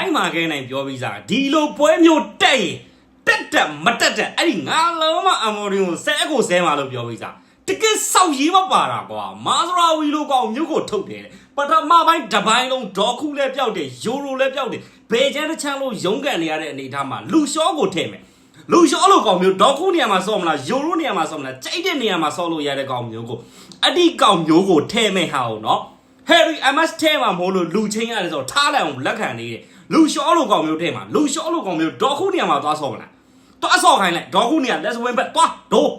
အိုက်မာခဲနိုင်ပြောပြီးစားဒီလိုပွဲမျိုးတက်ရင်တက်တက်မတက်တက်အဲ့ဒီငါလုံးမအမော်ရီကိုဆဲကိုဆဲမှာလို့ပြောပြီးစားတကယ်ဆောက်ရေးမပါတာကွာမာစရာဝီလိုကောင်မျိုးကိုထုတ်တယ်ပထမပိုင်းတစ်ပိုင်းလုံးဒေါ်ခုလည်းပျောက်တယ်ယူရိုလည်းပျောက်တယ်ဘယ်ချမ်းတစ်ချမ်းလို့ရုံးကန်နေရတဲ့အနေအထားမှာလူရှောကိုထည့်မယ်လူရှောလို့ကောင်မျိုးဒေါခုနေရာမှာစောမလားယိုရိုနေရာမှာစောမလားကြိုက်တဲ့နေရာမှာစောလို့ရတဲ့ကောင်မျိုးကိုအဒီကောင်မျိုးကိုထဲမဲ့ဟာအောင်နော် Harry MS ထဲမှာမဟုတ်လို့လူချင်းရတယ်ဆိုတော့ထားလိုက်အောင်လက်ခံနေတယ် လူရှောလို့ကောင်မျိုးထဲမှာလူရှောလို့ကောင်မျိုးဒေါခုနေရာမှာသွားစောမလားသွားစောခိုင်းလိုက်ဒေါခုနေရာ let's win back သွားဒိုး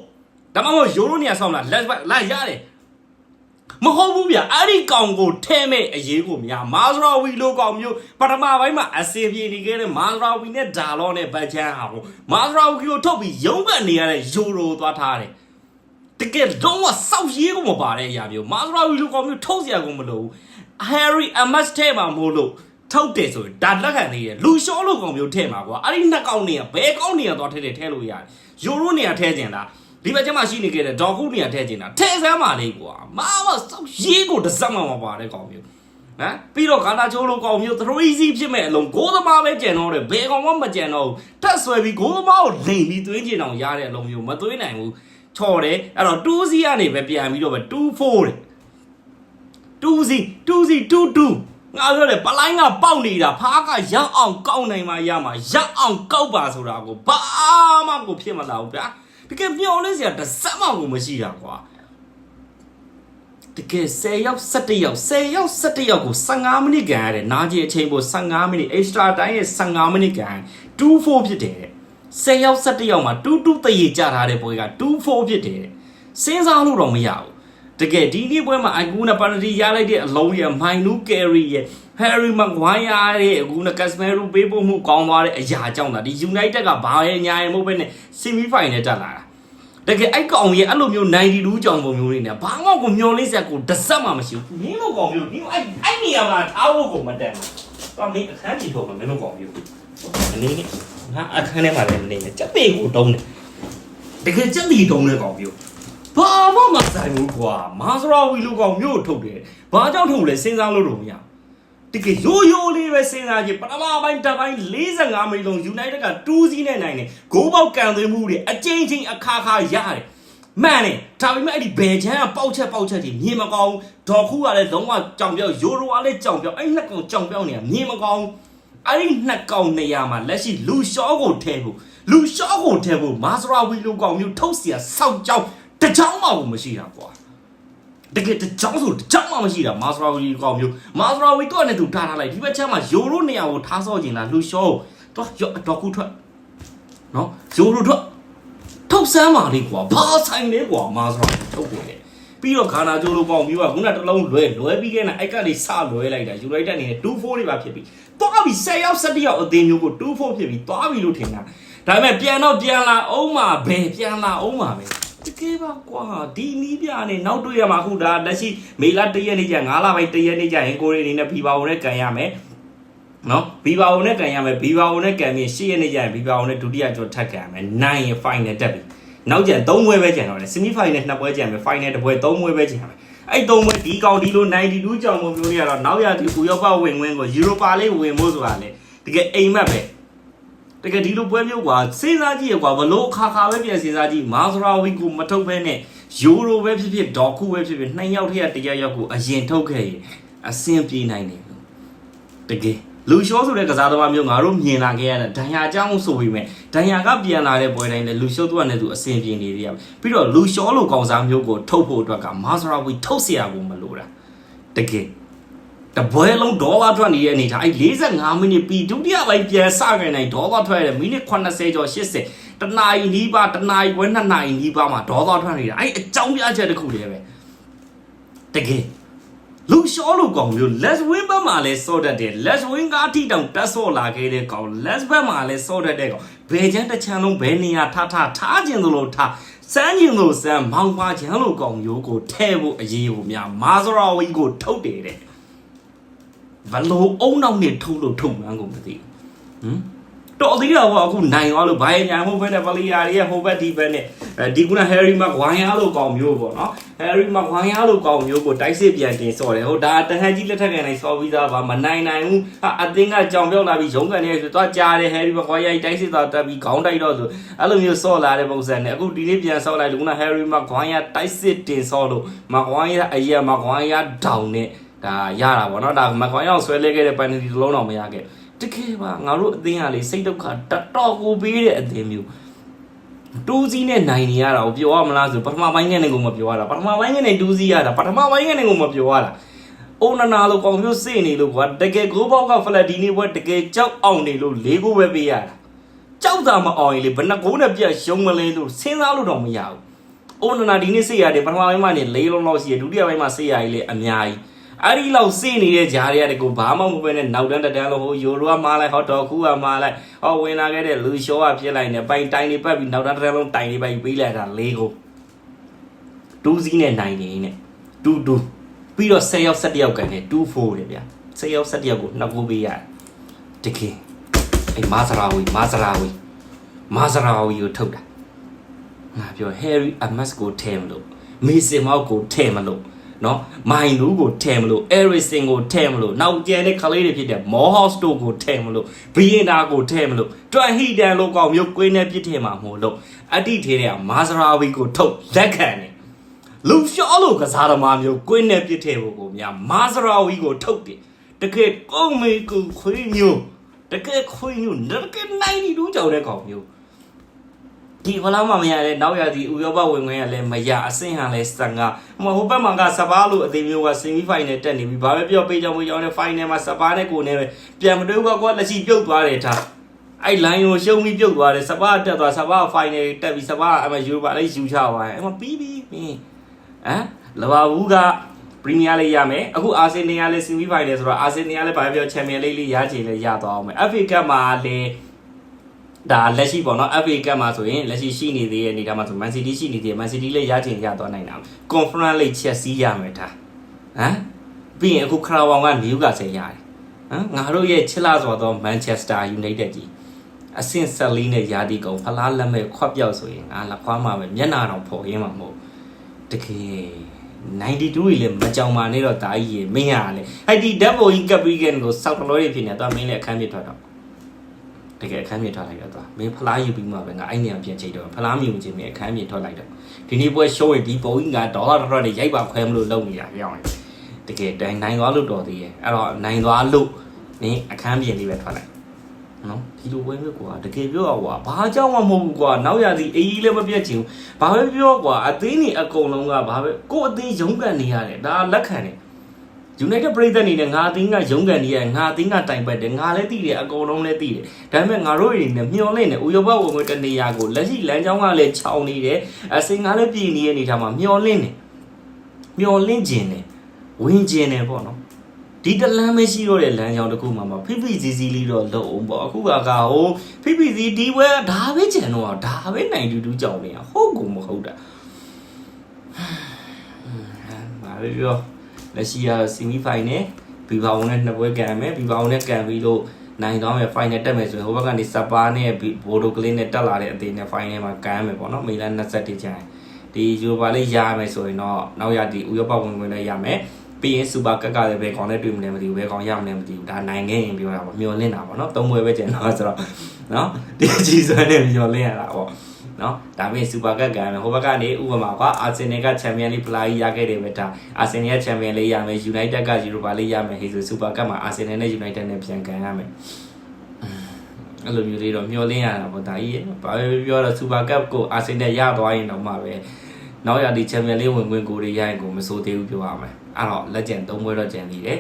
ဒါမှမဟုတ်ယိုရိုနေရာစောမလား let's back လိုက်ရတယ်မဟုတ်ဘူးဗျအဲ့ဒီကောင်ကိုထဲမဲ့အရေးကိုများမာဇရာဝီလိုကောင်မျိုးပထမပိုင်းမှာအစင်ပြေနေခဲ့တဲ့မာဇရာဝီနဲ့ဒါလောနဲ့ဘတ်ချန်ဟာကိုမာဇရာဝီကိုထုတ်ပြီးရုံးကန်နေရတဲ့ယိုရိုသွားထားတယ်တကယ်တော့ဝစောက်ရေးကိုမပါတဲ့အရာမျိုးမာဇရာဝီလိုကောင်မျိုးထုတ်စရာကိုမလိုဘူး Harry Amos ထဲမှာမို့လို့ ထုတ်တယ်ဆိုရင်ဒါလက်ခံနေရလူရှောလို့ကောင်မျိုးထဲမှာကွာအဲ့ဒီနှစ်ကောင်နေရဘဲကောင်နေရသွားထဲတယ်ထဲလို့ရတယ်ယိုရိုနေရထဲကျင်လားဒီဘက်ကျမှရှိနေခဲ့တဲ့ဒေါ်ခုနေရထဲကျင်တာထဲစမ်းပါလေကွာမာမစောက်ရေးကိုတစ်စက်မှမပါတဲ့ကောင်မျိုးဟမ်ပြီးတော့ဂါတာချိုးလိုကောင်မျိုး3 easy ဖြစ်မဲ့အလုံးဂိုးသမားပဲကြံတော့တယ်ဘယ်ကောင်မှမကြံတော့ဘူးတက်ဆွဲပြီးဂိုးသမားကိုလိန်ပြီးသွင်းကျင်အောင်ရတဲ့အလုံးမျိုးမသွင်းနိုင်ဘူးချော်တယ်အဲ့တော့2 c ကနေပဲပြန်ပြီးတော့ပဲ2 4တဲ့2 c 2 c 2 2 ငါပြောတယ်ပလိုင်းကပေါက်နေတာဖားကရောက်အောင်ကောက်နိုင်မှရမှာရောက်အောင်ကောက်ပါဆိုတာကိုဘာမှကိုဖြစ်မလာဘူးဗျာတကယ်မျောလင်းစရာတစ်စက်မှကိုမရှိတာကွာတကယ်10ရောက်17ရောက်10ရောက်17ရောက်ကို15မိနစ်ကန်ရတယ်နားကြီးအချိန်ပို15မိနစ် extra time ရဲ့15မိနစ်ကန်24ဖြစ်တယ်တဲ့10ရောက်17ရောက်မှာ22တရေကြထားတဲ့ပွဲက24ဖြစ်တယ်တဲ့စဉ်းစားလို့တော့မရဘူး တကယ်ဒီနေ့ပွဲမှာအိုင်ကူနာပန်တီရလိုက်တဲ့အလုံးရဲ့မိုင်နူကယ်ရီရဲ့ Harry Maguire ရဲ့အခုနကက်စမဲရူပေးဖို့မှုကောင်းသွားတဲ့အရာကြောင့်ဒါဒီ United ကဘာရဲ့ညာရဲ့မဟုတ်ဘဲနဲ့ semi final တက်လာတာတကယ်အဲ့ကောင်ကြီးအဲ့လိုမျိုး92ကြောင်ပုံမျိုးလေးနဲ့ဘာမှကိုမျောလေးဆက်ကိုတစ်စက်မှမရှိဘူးမင်းတို့ကောင်မျိုးဒီအဲ့အဲ့နေရာမှာထားဖို့ကိုမတန်ဘူးတော့မင်းအခန်းကြီးထုတ်မှာမင်းတို့ကောင်မျိုးအနေနဲ့ငါအခန်းထဲမှာလည်းမနေနဲ့ကြက်ပေကိုတုံးတယ်တကယ်ကြက်ပေတုံးတဲ့ကောင်မျိုး ဘာမှမဆိုင်ဘူးကွာမာစရာဝီလိုကောင်မျိုးကိုထုတ်တယ်ဘာကြောင့်ထုတ်လဲစဉ်းစားလို့တော့မရဘူးတကယ်ရိုးရိုးလေးပဲစဉ်းစားကြည့်ပထမပိုင်းတစ်ပိုင်း45မိနစ်လုံး United က2စီးနဲ့နိုင်တယ်ဂိုးပေါက်ကန်သွင်းမှုတွေအကျဉ်းချင်းအခါခါရတယ်မှန်တယ်ဒါပေမဲ့အဲ့ဒီဘယ်ချမ်းကပေါက်ချက်ပေါက်ချက်ကြီးမြင်မကောင်းဒေါ်ခုကလည်းလုံးဝကြောင်ပြောက်ရိုးရိုးကလည်းကြောင်ပြောက်အဲ့နှစ်ကောင်ကြောင်ပြောက်နေတာမြင်မကောင်းအဲ့ဒီနှစ်ကောင်နေရာမှာလက်ရှိလူရှောကိုထဲဖို့လူရှောကိုထဲဖို့မာစရာဝီလိုကောင်မျိုးထုတ်เสียစောက်ကြောင် တစ်ချောင်းမှမရှိတာကွာတကယ်တကြောင်ဆိုတကြောင်မှမရှိတာမာစရာဝီကောင်မျိုးမာစရာဝီတော့နဲ့သူထားထားလိုက်ဒီဘက်ချမ်းမှာယိုရိုနေရာကိုထားဆော့ကျင်လာလူရှောတော့ရော့တော့ခုထွက်နော်ယိုရိုထွက်ထုတ်စမ်းပါလေကွာဘာဆိုင်လဲကွာမာစရာဝီထုတ်တယ်လေပြီးတော့ခါနာကျိုးလိုကောင်မျိုးကခုနတစ်လုံးလွဲလွဲပြီးခဲ့နေအဲ့ကနေစလွဲလိုက်တာယူလိုက်တဲ့အနေနဲ့2-4တွေပါဖြစ်ပြီသွားပြီ10ရောက်17ရောက်အသေးမျိုးကို2-4ဖြစ်ပြီသွားပြီလို့ထင်တာဒါပေမဲ့ပြန်တော့ပြန်လာအောင်မှာပဲပြန်လာအောင်မှာပဲတ ကယ်ပါကွာဒီနီးပြနဲ့နောက်တွေ့ရမှာခုဒါလက်ရှိမေလ1ရက်နေ့ကျ9လပိုင်း1ရက်နေ့ကျရင်ကိုရီအနေနဲ့ဘီဘာဝုံနဲ့ကန်ရမယ်နော်ဘီဘာဝုံနဲ့ကန်ရမယ်ဘီဘာဝုံနဲ့ကန်ပြီး10ရက်နေ့ကျရင်ဘီဘာဝုံနဲ့ဒုတိယကျော်ထပ်ကန်ရမယ်9ရက် final တက်ပြီနောက်ကျန်3ပွဲပဲကျန်တော့တယ် semi final 2ပွဲကျန်မယ် final တစ်ပွဲ3ပွဲပဲကျန်မယ်အဲ့3ပွဲဒီကောင်ဒီလို92ကြောင်ပုံမျိုးတွေကတော့နောက်ရဒီဥရောပဝင်ဝင်ကို Europa လေးဝင်ဖို့ဆိုတာလေတကယ်အိမ်မက်ပဲ တကယ်ဒီလိုပွဲမျိုးကွာစဉ်းစားကြည့်ရကွာဘလို့အခါခါပဲပြန်စဉ်းစားကြည့်မာစရာဝီကိုမထုတ်ဘဲနဲ့ယူရိုပဲဖြစ်ဖြစ်ဒေါ်ခုပဲဖြစ်ဖြစ်နှစ်ယောက်ထက်တရယောက်ကိုအရင်ထုတ်ခဲ့ရင်အဆင်ပြေနိုင်တယ်လို့တကယ်လူရှောဆိုတဲ့ကစားသမားမျိုးငါတို့မြင်လာခဲ့ရတဲ့ဒဏ်ရာအကြောင်းဆိုပြီးမဲ့ဒဏ်ရာကပြန်လာတဲ့ပွဲတိုင်းလည်းလူရှောသူကလည်းသူအဆင်ပြေနေရပြီပြီးတော့လူရှောလိုကောင်စားမျိုးကိုထုတ်ဖို့အတွက်ကမာစရာဝီထုတ်เสียကိုမလိုတာတကယ် တပွဲလုံးဒေါ်လာထွက်နေတဲ့အနေထားအဲ့45မိနစ်ပြီးဒုတိယပိုင်းပြန်စခိုင်းနိုင်ဒေါ်လာထွက်ရတယ်မိနစ်80ကျော်80တနာရီနီးပါးတနာရီခွဲနှစ်နာရီနီးပါးမှာဒေါ်လာထွက်နေတာအဲ့အကြောင်းပြချက်တစ်ခုတည်းပဲတကယ်လူရှောလို့ကောင်မျိုး let's win ဘက်မှာလဲစောတတ်တယ် let's win ကအထိတောင်တက်ဆော့လာခဲ့တဲ့ကောင် let's ဘက်မှာလဲစောတတ်တဲ့ကောင်ဘယ်ချမ်းတစ်ချမ်းလုံးဘယ်နေရာထားထားထားခြင်းသလိုထားစမ်းခြင်းလို့စမ်းမောင်ပါချမ်းလို့ကောင်မျိုးကိုထဲဖို့အရေးကိုများမာဇရာဝီကိုထုတ်တယ်တဲ့ ဘလို့အုံနောက်နဲ့ထုတ်လို့ထုတ်မှန်းကိုမသိဘူးဟမ်တော်သေးတာပေါ့အခုနိုင်သွားလို့ဘာရင်ညာမဟုတ်ဘဲနဲ့ပလီယာတွေရဲ့ဟိုဘက်ဒီဘက်နဲ့အဲဒီကုနာဟယ်ရီမက်ဂွိုင်းယာလို့ကောင်မျိုးပေါ့နော်ဟယ်ရီမက်ဂွိုင်းယာလို့ကောင်မျိုးကိုတိုက်စစ်ပြန်တင်စော်တယ်ဟိုဒါတဟန်ကြီးလက်ထက်ကန်နိုင်စော်ပြီးသားပါမနိုင်နိုင်ဘူးအသင်းကကြောင်ပြောက်လာပြီးရုံးကန်နေဆိုတော့ကြားတယ်ဟယ်ရီမက်ဂွိုင်းယာတိုက်စစ်သွားတက်ပြီးခေါင်းတိုက်တော့ဆိုအဲ့လိုမျိုးစော်လာတဲ့ပုံစံနဲ့အခုဒီနေ့ပြန်စော်လိုက်လို့ကုနာဟယ်ရီမက်ဂွိုင်းယာတိုက်စစ်တင်စော်လို့မက်ဂွိုင်းယာအရင်မက်ဂွိုင်းယာဒေါင်နဲ့ ဒါရတာပေါ့နော်ဒါမက်ဂွိုင်းယာကိုဆွဲလဲခဲ့တဲ့ပန်နီတစ်လုံးတော့မရခဲ့တကယ်ပါငါတို့အသင်းကလေစိတ်ဒုက္ခတတော်ကိုပေးတဲ့အသင်းမျိုးတူးစီးနဲ့နိုင်နေရတာကိုပြောရမလားဆိုပထမပိုင်းကနေကိုမပြောရတာပထမပိုင်းကနေတူးစီးရတာပထမပိုင်းကနေကိုမပြောရတာအိုနနာလိုကောင်မျိုးစေ့နေလို့ကွာတကယ်ကိုဘောက်ကဖလက်ဒီနေဘွဲတကယ်ကြောက်အောင်နေလို့လေးကိုပဲပေးရတာကြောက်တာမအောင်ရင်လေဘယ်နှကိုးနဲ့ပြတ်ရှုံးမလဲလို့စဉ်းစားလို့တော့မရဘူးအိုနနာဒီနေ့စေ့ရတယ်ပထမပိုင်းမှာနေလေးလုံးလောက်ရှိရဒုတိယပိုင်းမှာစေ့ရည်လေအများကြီး အဲ့ဒီလောက်စေ့နေတဲ့ဂျားတွေကတကိုဘာမှမပဲနဲ့နောက်တန်းတက်တန်းလို့ဟိုယူရိုကမားလိုက်ဟောတော်ခုကမားလိုက်ဟောဝင်လာခဲ့တဲ့လူရှောကဖြစ်လိုက်နေပိုင်တိုင်နေပတ်ပြီးနောက်တန်းတက်တန်းလုံးတိုင်နေပိုင်ပေးလိုက်တာလေးကိုတူးစီးနဲ့နိုင်နေနဲ့တူတူပြီးတော့10ရောက်17ရောက်ကန်နဲ့2 4တယ်ဗျာ10ရောက်17ရောက်ကိုနှစ်ကိုပေးရတယ်တကယ်အဲ့မာဇရာဝီမာဇရာဝီမာဇရာဝီကိုထုတ်တာငါပြော Harry Amas ကိုထဲမလို့မေစင်မောက်ကိုထဲမလို့ နော်မိုင်လူးကိုထဲမလို့ Ericson ကိုထဲမလို့နောက်ကျန်တဲ့ကလေးတွေဖြစ်တဲ့ Morehouse တို့ကိုထဲမလို့ Vienna ကိုထဲမလို့ Twan Heaton လို့ကောင်မျိုးကွင်းနဲ့ပြစ်ထဲမှာမို့လို့အတိထဲတဲ့မာဇရာဝီကိုထုတ်လက်ခံတယ်လူရှောလို့ကစားသမားမျိုးကွင်းနဲ့ပြစ်ထဲဖို့ကိုများမာဇရာဝီကိုထုတ်တယ်တကယ်ကောင်းမေကိုခွေးမျိုးတကယ်ခွေးမျိုးတကယ်နိုင်နေတူးကြောင်တဲ့ကောင်မျိုး ဒီဘလားမမရတဲ့နောက်ရသည်ဥရောပဝင်ခွင့်ရလဲမရအဆင့်ဟန်လဲစတန်ကဟိုဟိုဘက်မှာကစပါးလို့အသေးမျိုးကဆီမီဖိုင်နယ်တက်နေပြီဘာပဲပြောပေးကြမွေးကြောင်းနဲ့ဖိုင်နယ်မှာစပါးနဲ့ကိုနဲ့ပဲပြန်မတွေ့ဘူးကွာလက်ရှိပြုတ်သွားတယ်ထားအဲ့လိုင်းကိုရှုံးပြီးပြုတ်သွားတယ်စပါးတက်သွားစပါးဖိုင်နယ်တက်ပြီးစပါးအမယူပါလိုက်ယူချသွားတယ်အမပြီးပြီးပြီးဟမ်လဘာဘူးကပရီးမီးယားလေးရမယ်အခုအာဆင်နယ်ကလည်းဆီမီဖိုင်နယ်ဆိုတော့အာဆင်နယ်ကလည်းဘာပြောချန်ပီယံလိဂ်လေးရချင်လဲရသွားအောင်မယ် FA ကပ်မှာလည်း ဒါလက်ရှိပေါ့နော် FA Cup မှာဆိုရင်လက်ရှိရှိနေသေးတဲ့အနေအထားမှာဆို Man City ရှိနေသေးတယ် Man City လည်းရချင်ရသွားနိုင်တာ Conference League Chelsea ရမယ်ဒါဟမ်ပြီးရင်အခုခရာဝေါင်က Newcastle ရတယ်ဟမ်ငါတို့ရဲ့ချစ်လာဆိုတော့ Manchester United ကြီးအဆင့်ဆက်လေးနဲ့ယာတီကုံဖလားလက်မဲ့ခွက်ပြောက်ဆိုရင်ငါလက်ခွားမှာပဲမျက်နာတော့ဖော်ရင်းမှာမဟုတ်တကယ်92ကြီးလည်းမကြောင်ပါနဲ့တော့ဒါကြီးရေမင်းရလေအဲ့ဒီ double e cup weekend ကိုစောက်တလို့ရဖြစ်နေတော့မင်းလည်းအခန်းပြထွက်တော့ တကယ်အခန်းမြေထွက်လိုက်တော့သွားမင်းဖလားယူပြီးမှပဲငါအဲ့နေရာပြန်ချိန်တော့ဖလားမြူချင်းမင်းအခန်းမြေထွက်လိုက်တော့ဒီနေ့ပွဲရှိုးရင်ဒီပုံကြီးကဒေါ်လာတော်တွေရိုက်ပါခွဲမလို့လုပ်နေတာပြောင်းတယ်တကယ်တိုင်နိုင်သွားလို့တော်သေးရဲ့အဲ့တော့နိုင်သွားလို့မင်းအခန်းပြင်လေးပဲထွက်လိုက်နော်ဒီလိုပွဲမျိုးကွာတကယ်ပြောရကွာဘာကြောင့်မှမဟုတ်ဘူးကွာနောက်ရသည်အေးကြီးလည်းမပြတ်ချင်ဘူးဘာပဲပြောကွာအသင်းကြီးအကုန်လုံးကဘာပဲကို့အသင်းရုံးကန်နေရတယ်ဒါလက်ခံတယ် United ပြည်သက်နေနဲ့ငါအသင်းကရုံးကန်နေရငါအသင်းကတိုင်ပတ်တယ်ငါလည်းသိတယ်အကုန်လုံးလည်းသိတယ်ဒါပေမဲ့ငါတို့တွေနဲ့မျောလင့်နေဥရောပဝင်ဝင်တနေရာကိုလက်ရှိလမ်းကြောင်းကလည်းခြောင်နေတယ်အစင်ကလည်းပြည်နေတဲ့အနေထားမှာမျောလင့်နေမျောလင့်ခြင်းနေဝင်ခြင်းနေပေါ့နော်ဒီတလမ်းမရှိတော့တဲ့လမ်းကြောင်းတစ်ခုမှမဖိဖိစီစီလေးတော့လုံအောင်ပေါ့အခုကကဟိုဖိဖိစီဒီဘွဲဒါပဲကြံတော့ဒါပဲနိုင်တူတူကြောင်နေတာဟုတ်ကုန်မဟုတ်တာဘာပဲပြော လက်ရှိကတော့ semi final ဘီဘာဝုံနဲ့နှစ်ပွဲကန်မယ်ဘီဘာဝုံနဲ့ကန်ပြီးလို့နိုင်သွားမယ် final တက်မယ်ဆိုရင်ဟိုဘက်ကနေစပါနဲ့ဘိုဒိုကလင်းနဲ့တက်လာတဲ့အသေးနဲ့ final မှာကန်မယ်ပေါ့နော်မေလ21ကျရင်ဒီယူပါလေးရမယ်ဆိုရင်တော့နောက်ရဒီဥရောပဝင်ဝင်လည်းရမယ်ပြီးရင်စူပါကက်ကလည်းဘယ်ကောင်နဲ့တွေ့မလဲမသိဘူးဘယ်ကောင်ရမလဲမသိဘူးဒါနိုင်ခဲ့ရင်ပြောတာပေါ့မျောလင့်တာပေါ့နော်သုံးပွဲပဲကျန်တော့ဆိုတော့နော်ဒီကြီးစွမ်းနဲ့မျောလင့်ရတာပေါ့ နော်ဒါပေမဲ့စူပါကက်ကံဟိုဘက်ကနေဥပမာကအာဆင်နယ်ကချန်ပီယံလိဖလားကြီးရခဲ့တယ်ပဲဒါအာဆင်နယ်ကချန်ပီယံလိရမယ်ယူနိုက်တက်ကယူရိုပါလိရမယ်ဟေးဆိုစူပါကက်မှာအာဆင်နယ်နဲ့ယူနိုက်တက်နဲ့ပြန်ကန်ရမယ်အဲ့လိုမျိုးလေးတော့မျောလင်းရတာပေါ့ဒါကြီးဘာပဲပြောတော့စူပါကပ်ကိုအာဆင်နယ်ရသွားရင်တော့မှပဲနောက်ရဒီချန်ပီယံလိဝင်ဝင်ကိုတွေရရင်ကိုမစိုးသေးဘူးပြောရမယ်အဲ့တော့လက်ကျန်၃ပွဲတော့ကျန်သေးတယ်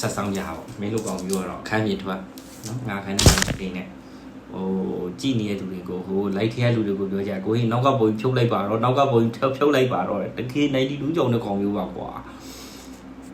ဆက်ဆောင်ကြပါမင်းတို့ကောင်ပြောတော့ခန်းမြေထွက်နော်ငါခိုင်းတဲ့နေနဲ့ ဟိုကြည်နေတဲ့သူတွေကိုဟိုလိုက်ထဲလူတွေကိုပြောကြကိုကြီးနောက်ကပုံဖြုတ်လိုက်ပါတော့နောက်ကပုံဖြုတ်ဖြုတ်လိုက်ပါတော့တကယ်92ကျောင်းတဲ့ကောင်မျိုးပါကွာ